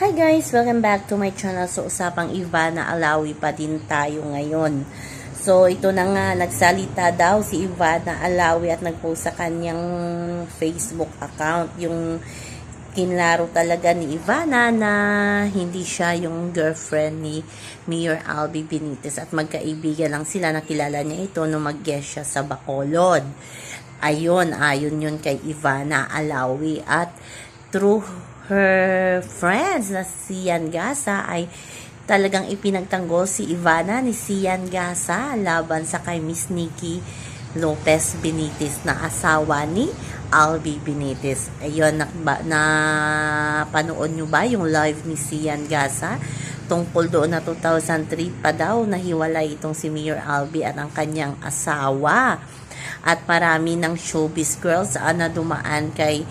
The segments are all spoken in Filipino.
Hi guys! Welcome back to my channel. So, usapang Ivana Alawi pa din tayo ngayon. So, ito na nga, nagsalita daw si Ivana Alawi at nagpost sa kanyang Facebook account. Yung kinlaro talaga ni Ivana na hindi siya yung girlfriend ni Mayor Albi Benitez at magkaibigan lang sila. Nakilala niya ito nung mag-guest siya sa Bacolod. Ayun, ayon yun kay Ivana Alawi at through her friends na si Sian Gasa ay talagang ipinagtanggol si Ivana ni Sian Gasa laban sa kay Miss Nikki Lopez Benitez na asawa ni Albi Benitez. Ayun, na, na panood nyo ba yung live ni Sian Gasa? Tungkol doon na 2003 pa daw nahiwalay itong si Mayor Albi at ang kanyang asawa. At marami ng showbiz girls na dumaan kay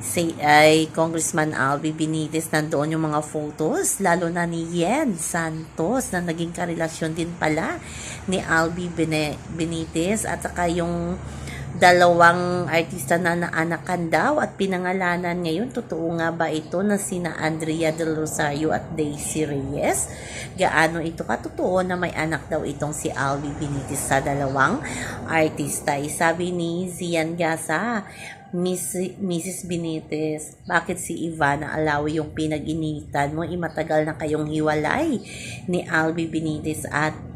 si ay Congressman Albi Benitez nandoon yung mga photos lalo na ni Yen Santos na naging karelasyon din pala ni Albi Bene, Benitez at saka yung dalawang artista na naanakan daw at pinangalanan ngayon. Totoo nga ba ito na sina Andrea Del Rosario at Daisy Reyes? Gaano ito katotoo na may anak daw itong si Albi Benitez sa dalawang artista? Eh, Sabi ni Zian Gasa, Miss, Mrs. Benitez, bakit si Ivana Alawi yung pinag-initan mo? Imatagal na kayong hiwalay ni Albi Benitez at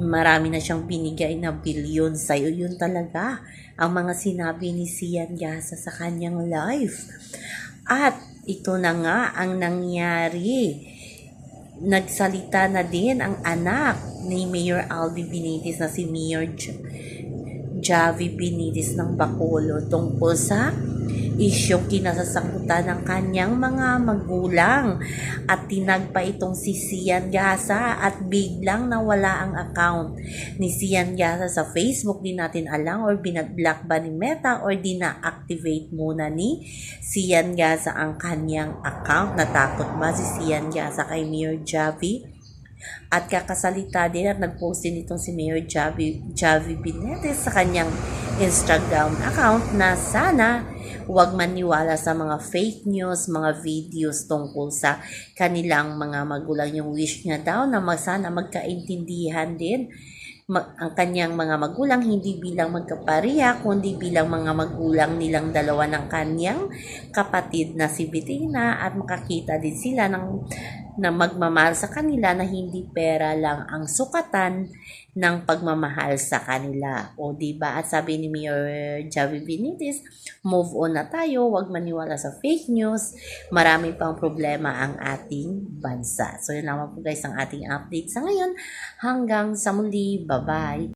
marami na siyang binigay na bilyon sa'yo. Yun talaga ang mga sinabi ni Sian Gasa sa kanyang life. At ito na nga ang nangyari. Nagsalita na din ang anak ni Mayor Albi Benitez na si Mayor J- Javi Benitez ng Bacolod tungkol sa isyong kinasasakutan ng kanyang mga magulang. At tinagpa itong si Sian Gasa at biglang nawala ang account. Ni Sian Gasa sa Facebook di natin alam or binag-block ba ni Meta or dina-activate muna ni Sian Gasa ang kanyang account. Natakot ba si Sian Gasa kay Mayor Javi? At kakasalita din at nag-post din itong si Mayor Javi, Javi Binete sa kanyang Instagram account na sana huwag maniwala sa mga fake news, mga videos tungkol sa kanilang mga magulang. Yung wish niya daw na sana magkaintindihan din ang kanyang mga magulang hindi bilang magkapariya kundi bilang mga magulang nilang dalawa ng kanyang kapatid na si Bettina at makakita din sila ng na magmamahal sa kanila na hindi pera lang ang sukatan ng pagmamahal sa kanila. O ba? At sabi ni Mayor Javi Benitez, move on na tayo, huwag maniwala sa fake news. Marami pang problema ang ating bansa. So yun naman po guys ang ating update sa ngayon. Hanggang sa muli, bye-bye.